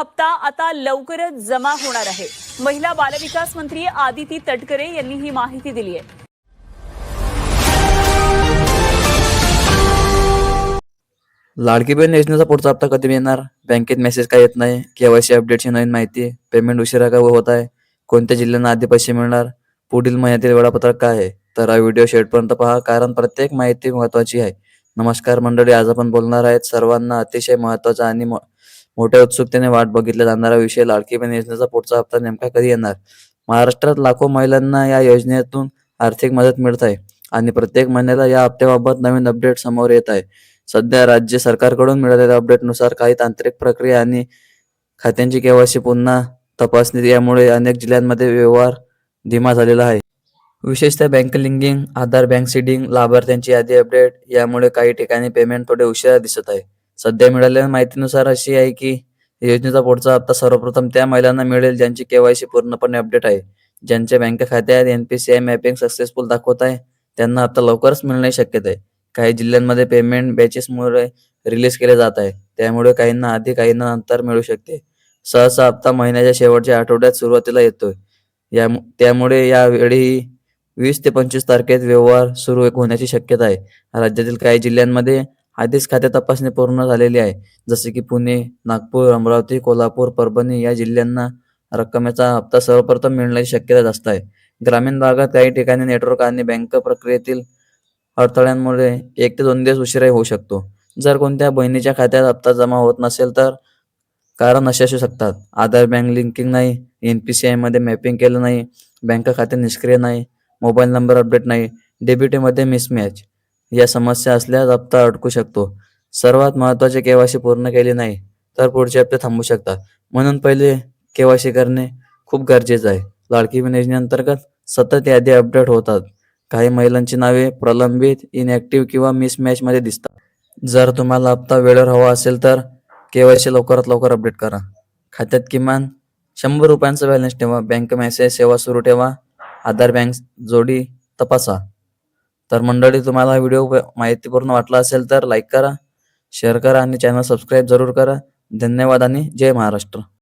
हप्ता आता लवकरच जमा होणार आहे. महिला बालविकास मंत्री आदिती तटकरे यांनी ही माहिती दिली आहे. लाडकी बहीण योजनेचा पुढचा हप्ता कधी मिळणार? बँकेत मेसेज काय येत नाही? केवायसी अपडेटची नवीन माहिती? पेमेंट उशिरा का होत आहे? कोणत्या जिल्ह्यांना आधी पैसे मिळणार? पुढील महिन्यातील वेळापत्रक काय आहे? तर हा व्हिडिओ शेवटपर्यंत पहा कारण प्रत्येक माहिती महत्वाची आहे. नमस्कार मंडळी आज आपण बोलणार आहेत सर्वांना अतिशय महत्त्वाचा आणि मोठ्या उत्सुकतेने वाट बघितला जाणारा विषय लाडकी बहीण योजनेचा पुढचा हप्ता नेमका कधी येणार? महाराष्ट्रात लाखो महिलांना या योजनेतून आर्थिक मदत मिळत आहे आणि प्रत्येक महिन्याला या हप्त्याबाबत नवीन अपडेट समोर येत आहे. सध्या राज्य सरकारकडून मिळालेल्या अपडेटनुसार काही तांत्रिक प्रक्रिया आणि खात्यांची केवायसी पुन्हा तपासणी यामुळे अनेक जिल्ह्यांमध्ये व्यवहार धीमा झालेला आहे. विशेषतः bank linking Aadhaar bank seeding लाभार्थ्यांची यादी अपडेट यामुळे काही ठिकाणी पेमेंट थोडे उशिरा दिसत आहे. सध्या मिळालेल्या माहितीनुसार अशी आहे की योजनेचा पुढचा हप्ता सर्वप्रथम त्या महिलांना मिळेल ज्यांची केवायसी पूर्णपणे अपडेट आहे. ज्यांच्या बँक खात्यात एनपीसीआय मॅपिंग सक्सेसफुल दाखवत आहे त्यांना हप्ता लवकरच मिळण्याची शक्यता आहे. काही जिल्ह्यांमध्ये पेमेंट बॅचेसमुळे रिलीज केले जात आहे. त्यामुळे काहींना आधी काहींना नंतर मिळू शकते. सहसा हप्ता महिन्याच्या शेवटच्या आठवड्यात सुरुवातीला येतोय. या त्यामुळे यावेळी वीस ते पंचवीस तारखेत व्यवहार सुरू होण्याची शक्यता आहे. राज्यातील काही जिल्ह्यांमध्ये आधीच खाते तपासणी पूर्ण झालेली आहे. जसे की पुणे नागपूर अमरावती कोल्हापूर परभणी या जिल्ह्यांना रकमेचा हप्ता सर्वप्रथम मिळण्याची शक्यता जास्त आहे. ग्रामीण भागात काही ठिकाणी नेटवर्क आणि बँक प्रक्रियेतील अडथळ्यांमुळे एक ते दोन दिवस उशिराही होऊ शकतो. जर कोणत्या बहिणीच्या खात्यात हप्ता जमा होत नसेल तर कारण असे असू शकतात. आधार बँक लिंकिंग नाही एन पी सी आयमध्ये मॅपिंग केलं नाही बँक खाते निष्क्रिय नाही मोबाईल नंबर अपडेट नाही डेबिटमध्ये मिसमॅच या समस्या असल्यास हप्ता अडकू शकतो. सर्वात महत्त्वाचे केवायसी पूर्ण केली नाही तर पुढचे हप्ते थांबू शकतात. म्हणून पहिले केवायसी करणे खूप गरजेचं आहे. लाडकी बहीण योजनेअंतर्गत सतत यादी अपडेट होतात. काही महिलांची नावे प्रलंबित इनॅक्टिव्ह किंवा मिसमॅच मध्ये दिसतात. जर तुम्हाला हप्ता वेळेवर हवा असेल तर केवायसी लवकरात लवकर अपडेट करा. खात्यात किमान शंभर रुपयांचा बॅलन्स ठेवा. बँक मेसेज सेवा सुरू ठेवा. आधार बँक जोडी तपासा. तर मंडळी तुम्हाला हा व्हिडिओ माहितीपूर्ण वाटला असेल तर लाईक करा शेअर करा आणि चॅनल सबस्क्राईब जरूर करा. धन्यवाद आणि जय महाराष्ट्र.